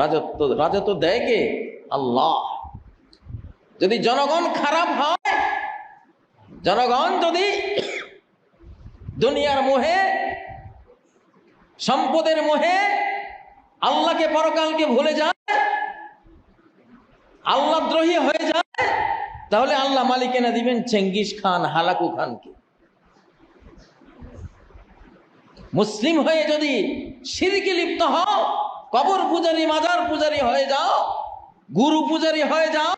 রাজত্ব রাজত্ব দেয় কে? আল্লাহ। যদি জনগণ খারাপ হয়, জনগণ যদি দুনিয়ার মোহে, সম্পদের মোহে আল্লাহকে পরকালকে ভুলে যায় আল্লাহ দ্রোহী হয়ে যায়, তাহলে আল্লাহ মালিকেনা দিবেন চেঙ্গিস খান, হালাকু খানকে। মুসলিম হয়ে যদি সিরকি লিপ্ত হও কবর পূজারি, মাজার পূজারি হয়ে যাও, গুরু পূজারি হয়ে যাও,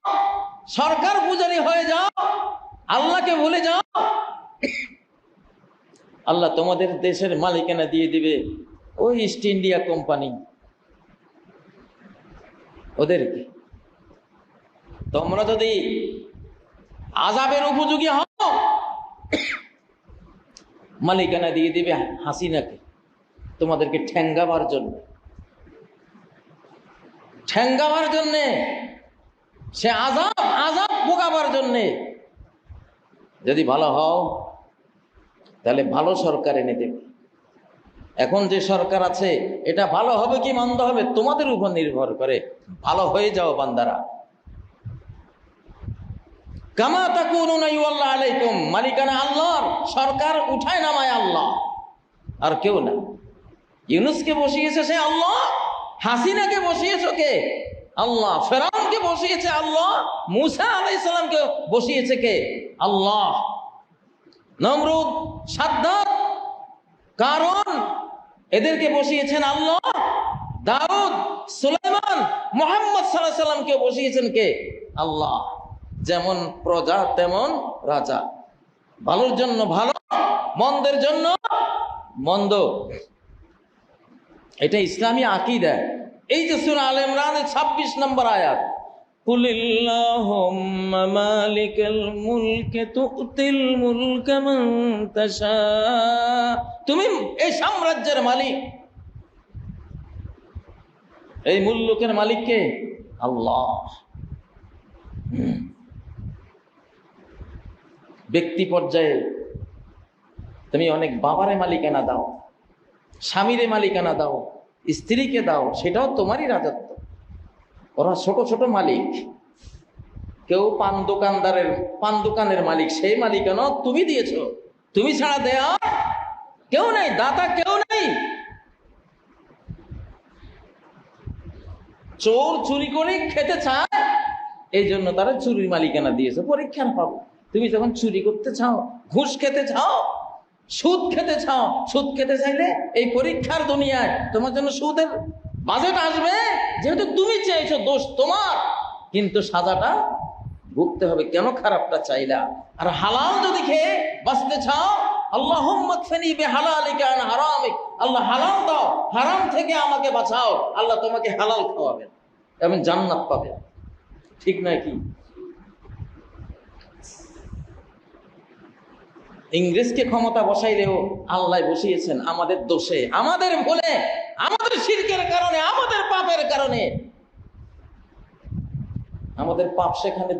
সরকার পূজারি হয়ে যাও, আল্লাহকে ভুলে যাও। আল্লাহ তোমাদের দেশের মালিকানা দিয়ে দিবে ওই ইস্ট ইন্ডিয়া কোম্পানি ওদেরকে। তোমরা যদি আজাবের উপযোগী হও, মালিকানা দিয়ে দিবে হাসিনাকে। তোমাদেরকে ঠ্যাঙ্গাবার জন্য। ঠ্যাঙ্গাবার জন্যে, সে আজাব আজাব ভোগাবার জন্যে। যদি ভালো হও, তাহলে ভালো সরকার এনে দেবে। এখন যে সরকার আছে, এটা ভালো হবে কি মন্দ হবে, তোমাদের উপর নির্ভর করে। ভালো হয়ে যাও বান্দারা। কামা তাকুনুনা ইউআল্লাহ আলাইকুম, মালিকানা আল্লাহর, সরকার উঠায় নামায় আল্লাহ। আর কেউ না। ইউনুসকে বসিয়েছে সে আল্লাহ। হাসিনাকে বসিয়েছে কে? আল্লাহ। ফেরাউনকে বসিয়েছে আল্লাহ। মুসা আলাইসাল্লামকে বসিয়েছে কে? আল্লাহ। নমরুদ, সাদ্দাত কারণ এদেরকে বসিয়েছেন আল্লাহ। দাউদ, সুলাইমান, মোহাম্মদ সাল্লাহ সাল্লামকে বসিয়েছেন কে? আল্লাহ। যেমন প্রজা, তেমন রাজা। ভালোর জন্য ভালো, মন্দের জন্য মন্দ। এটা ইসলামী আকিদা এই যে সুরা আল ইমরানের ছাব্বিশ নম্বর আয়াত قل اللهم مالك الملك تؤتي الملك من تشاء তুমি এই সাম্রাজ্যের মালিক এই মুল্লুকের মালিক কে আল্লাহ হুম। ব্যক্তি পর্যায়ে তুমি অনেক বাবারে মালিকানা দাও স্বামীরে মালিকানা দাও, স্ত্রীকে দাও, সেটাও তোমারই রাজত্ব। ওরা ছোট ছোট মালিক। কেউ পান দোকানদারের, পান দোকানের মালিক, সেই মালিকানা তুমি দিয়েছ। তুমি ছাড়া দেয়া কেউ নেই, দাতা কেউ নেই। চোর চুরি করে খেতে চায় এই জন্য তারা চুরির মালিকানা দিয়েছে পরীক্ষার পাবো। তুমি যখন চুরি করতে চাও, ঘুষ খেতে চাও সুদ খেতে চাও, সুদ খেতে চাইলে এই পরীক্ষার দুনিয়ায় তোমার জন্য সুদের বাজেট আসবে। যেহেতু তুমি চাইছো, দোষ তোমার। কিন্তু সাজাটা ভুগতে হবে। কেন খারাপটা চাইলা? আর হালাল যদি খেয়ে বাঁচতে চাও আল্লাহ আল্লাহ হালাল দাও, হারাম থেকে আমাকে বাঁচাও। আল্লাহ তোমাকে হালাল খাওয়াবেন এবং জান্নাত পাবে ঠিক নয় ইংরেজকে ক্ষমতা বসাইলেও আল্লাহ বসিয়েছেন আমাদের দোষে, আমাদের ভুলে, আমাদের শিল্পের কারণে, আমাদের পাপের কারণে। আমাদের পাপ সেখানে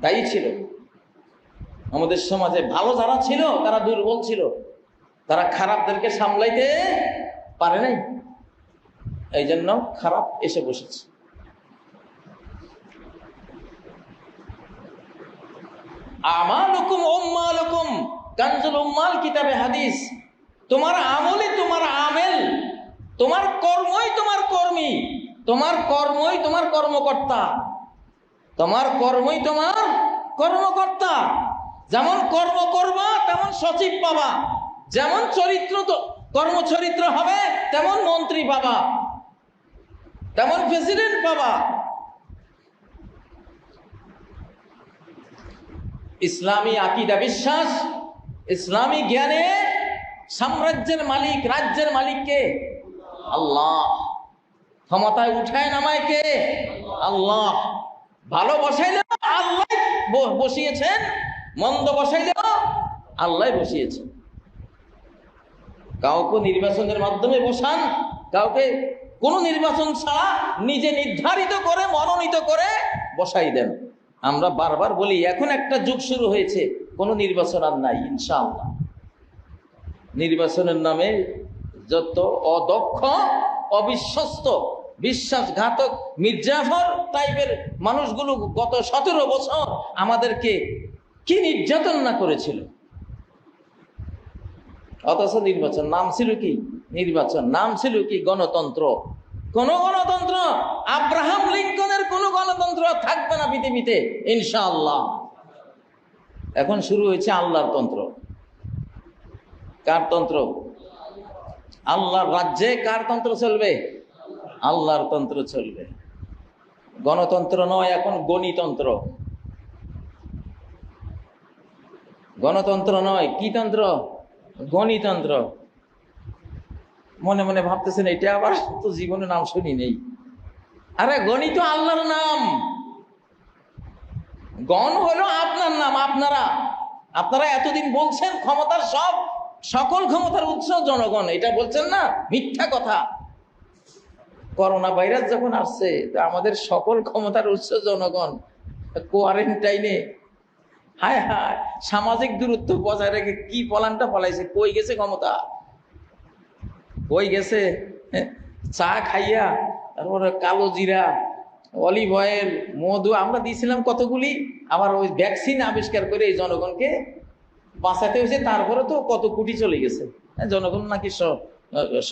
দায়ী ছিল। আমাদের সমাজে ভালো যারা ছিল, তারা দুর্বল ছিল। তারা খারাপদেরকে সামলাইতে পারে নাই। এই জন্য খারাপ এসে বসেছে। আমালুকুম উম্মালুকুম কানজুল উম্মাল কিতাবে হাদিস। তোমার আমলই তোমার আমেল। তোমার কর্মই তোমার কর্মী। তোমার কর্মই তোমার কর্মকর্তা। তোমার কর্মই তোমার কর্মকর্তা। যেমন কর্ম করবা, তেমন সচিব পাবা। যেমন চরিত্র কর্মচরিত্র হবে, তেমন মন্ত্রী পাবা। তেমন প্রেসিডেন্ট পাবা। ইসলামী আকিদা বিশ্বাস ইসলামী জ্ঞানে সাম্রাজ্যের মালিক, রাজ্যের মালিককে আল্লাহ। ক্ষমতায় উঠায় নামায় কে? আল্লাহ। ভালো বসাইলেও আল্লাহ বসিয়েছেন, মন্দ বসাইলেও আল্লাহ বসিয়েছেন। কাউকে নির্বাচনের মাধ্যমে বসান, কাউকে কোনো নির্বাচন ছাড়া নিজে নির্ধারিত করে, মনোনীত করে বসাই দেন। আমরা বারবার বলি, এখন একটা যুগ শুরু হয়েছে, কোনো নির্বাচন আর নাই, ইনশাআল্লাহ। নির্বাচনের নামে যত অদক্ষ, অবিশ্বস্ত, বিশ্বাসঘাতক মির্জাফর টাইপের মানুষগুলো গত সতেরো বছর আমাদেরকে কি নির্যাতন না করেছিল? অথচ নির্বাচন নাম ছিল কি? নির্বাচন নাম ছিল কি? গণতন্ত্র। কোন গণতন্ত্র আব্রাহাম লিঙ্কনের কোন গণতন্ত্র থাকবে না পৃথিবীতে, ইনশাআল্লাহ। এখন শুরু হয়েছে আল্লাহর তন্ত্র। কার তন্ত্র? আল্লাহর রাজ্যে কার তন্ত্র চলবে? আল্লাহর তন্ত্র চলবে। গণতন্ত্র নয়, এখন গণিতন্ত্র। গণতন্ত্র নয়, কি তন্ত্র? গণিতন্ত্র। মনে মনে ভাবতেছেন, এটা আবার তো জীবনে নাম শুনি নেই। আরে, গণিত আল্লাহর নাম। গণ হলো আপনার নাম, আপনারা। আপনারা এতদিন বলছেন, ক্ষমতার সব, সকল ক্ষমতার উৎস জনগণ। এটা বলছেন না, মিথ্যা কথা। করোনা ভাইরাস যখন আসছে, তো আমাদের সকল ক্ষমতার উৎস জনগণ, কোয়ারেন্টাইনে, হায় হায়, সামাজিক দূরত্ব বজায় রেখে কি পলানটা ফলাইছে কই গেছে ক্ষমতা? কই গেছে হ্যাঁ, চা খাইয়া তারপরে কালো জিরা অলিভ অয়েল মধু আমরা দিয়েছিলাম কতগুলি আবার ওই ভ্যাকসিন আবিষ্কার করে এই জনগণকে বাঁচাতে হয়েছে তারপরে তো কত কোটি চলে গেছে। হ্যাঁ, জনগণ নাকি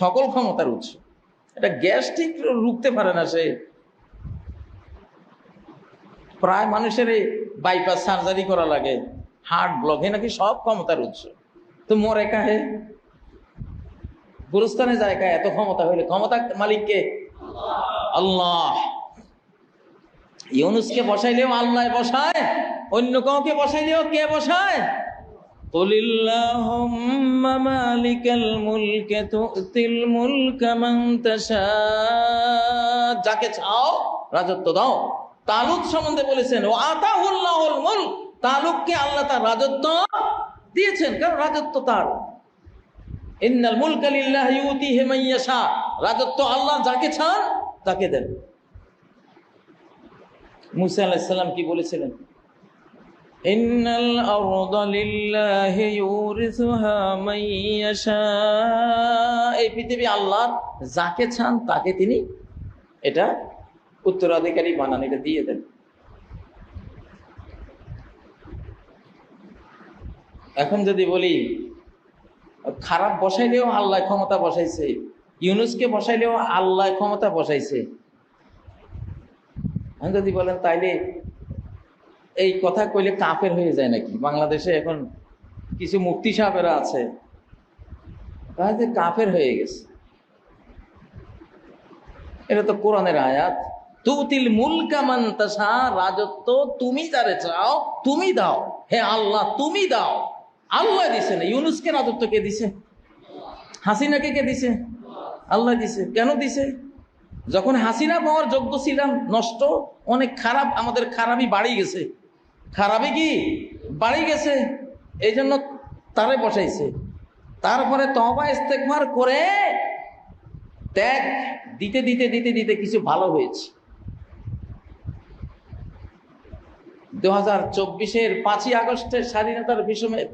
সকল ক্ষমতার উৎস। এটা গ্যাস ঠিক রুখতে পারে না সে। প্রায় মানুষের বাইপাস সার্জারি করা লাগে হার্ট ব্লকে নাকি সব ক্ষমতার উৎস। তো মরে কাহে? গুরুস্থানে যায় কাহে এত ক্ষমতা হইলে ক্ষমতা মালিককে আল্লাহ ইউনুসকে বসাইলেও আল্লাহ বসায় অন্য কাউকে বসাইলেও কে বসায় قل اللهم مالك الملك تؤتي الملك من تشاء যাকে চাও রাজত্ব দাও তালুক সম্বন্ধে বলেছেন ও আতাহুল্লাহুল মুলক তালুককে আল্লাহ তার রাজত্ব দিয়েছেন কারণ রাজত্ব তার ইন্নাল মুলকা লিল্লাহি ইউতিহি মান রাজত্ব আল্লাহ যাকে চান, তাকে দেন। মুসা আলাইহিস সালাম কি বলেছিলেন? ইন্নাল আরদা লিল্লাহি ইউরিসুহা মান আল্লাহর যাকে চান, তাকে তিনি এটা উত্তরাধিকারী বানান, এটা দিয়ে দেন। এখন যদি বলি খারাপ বসাইলেও আল্লাহ ক্ষমতা বসাইছে। ইউনুসকে বসাইলেও আল্লাহ ক্ষমতা বসাইছে। এখন যদি বলেন, তাইলে এই কথা কইলে কাফের হয়ে যায় নাকি? বাংলাদেশে এখন কিছু মুক্তি সাহেবেরা আছে তাহলে কাফের হয়ে গেছে। এটা তো কোরআনের আয়াত। তুতিল মুলকা মান তাশা, রাজত্ব তুমি যারে চাও, তুমি দাও। হে আল্লাহ, তুমি দাও। আল্লাহ দিছে না, ইউনুসকে রাজত্ব কে দিছে? হাসিনাকে কে দিছে? আল্লাহ দিছে। কেন দিছে? যখন হাসিনা পাওয়ার যোগ্য ছিলাম, নষ্ট, অনেক খারাপ, আমাদের খারাপই বাড়ি গেছে। খারাপই কি? বাড়ি গেছে। এই জন্য তারে বসাইছে। তারপরে তবা ইস্তেকবার করে ত্যাগ, দিতে দিতে দিতে দিতে কিছু ভালো হয়েছে। দু হাজার চব্বিশের পাঁচই আগস্টের স্বাধীনতার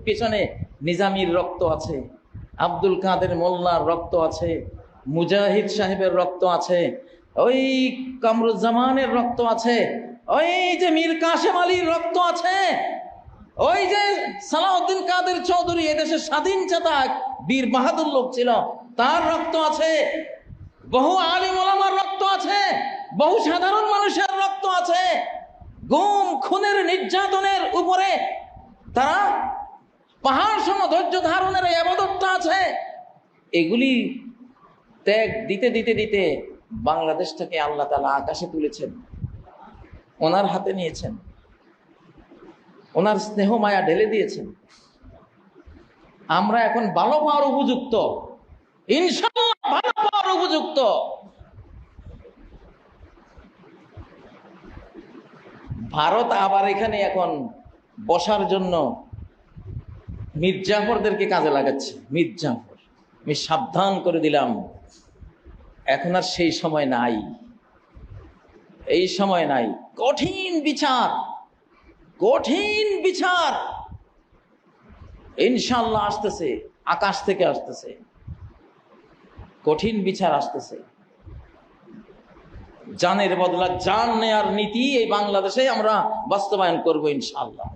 পিছনে নিজামির রক্ত আছে। আব্দুল কাদের মোল্লার রক্ত আছে। মুজাহিদ সাহেবের রক্ত আছে। ওই কামরুজ্জামানের রক্ত আছে। ওই যে মীর কাশেম আলীর রক্ত আছে। ওই যে সালাউদ্দিন কাদের চৌধুরী এদেশের স্বাধীন চেতাক বীর বাহাদুর লোক ছিল, তার রক্ত আছে। বহু আলিম ওলামার রক্ত আছে। বহু সাধারণ মানুষের রক্ত আছে। গুম খুনের নির্যাতনের উপরে তারা পাহাড় সম ধৈর্য ধারণের আবাদতটা আছে। এগুলি ত্যাগ দিতে দিতে দিতে বাংলাদেশটাকে আল্লাহ তালা আকাশে তুলেছেন, ওনার হাতে নিয়েছেন, ওনার স্নেহ মায়া ঢেলে দিয়েছেন। আমরা এখন ভালো পাওয়ার উপযুক্ত ইনশাল্লাহ ভালো পাওয়ার উপযুক্ত। ভারত আবার এখানে এখন বসার জন্য মির্জাফরদেরকে কাজে লাগাচ্ছে। মির্জাফর আমি সাবধান করে দিলাম। এখন আর সেই সময় নাই। এই সময় নাই। কঠিন বিচার। কঠিন বিচার। ইনশাল্লাহ আসতেছে। আকাশ থেকে আসতেছে। কঠিন বিচার আসতেছে। জানের বদলা, জান নেয়ার নীতি এই বাংলাদেশে আমরা বাস্তবায়ন করব ইনশাল্লাহ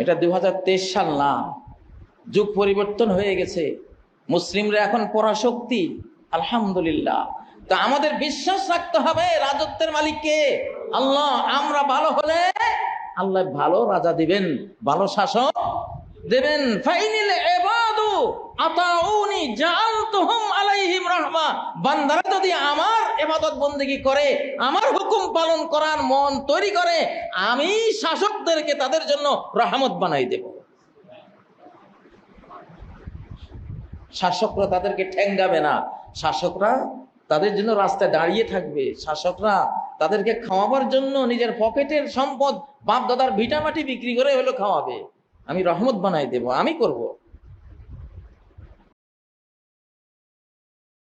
এটা দু সাল না। যুগ পরিবর্তন হয়ে গেছে। মুসলিমরা এখন পরাশক্তি, আলহামদুলিল্লাহ। তা আমাদের বিশ্বাস রাখতে হবে রাজত্বের মালিককে। আল্লাহ, আমরা ভালো হলে আল্লাহ ভালো রাজা দিবেন, ভালো শাসক দেবেন, ফাইনিল এবাদু আতাউনি জাআলতুহুম আলাইহিম রাহমা। বান্দারা যদি আমার ইবাদত বন্দেগী করে, আমার হুকুম পালন করার মন তৈরি করে, আমি শাসকদেরকে তাদের জন্য রহমত বানাই দেব। শাসকরা তাদেরকে ঠেঙ্গাবে না। শাসকরা তাদের জন্য রাস্তায় দাঁড়িয়ে থাকবে। শাসকরা তাদেরকে খাওয়াবার জন্য নিজের পকেটের সম্পদ বাপ দাদার ভিটামাটি বিক্রি করে হলো খাওয়াবে। আমি রহমত বানাই দেব আমি করব।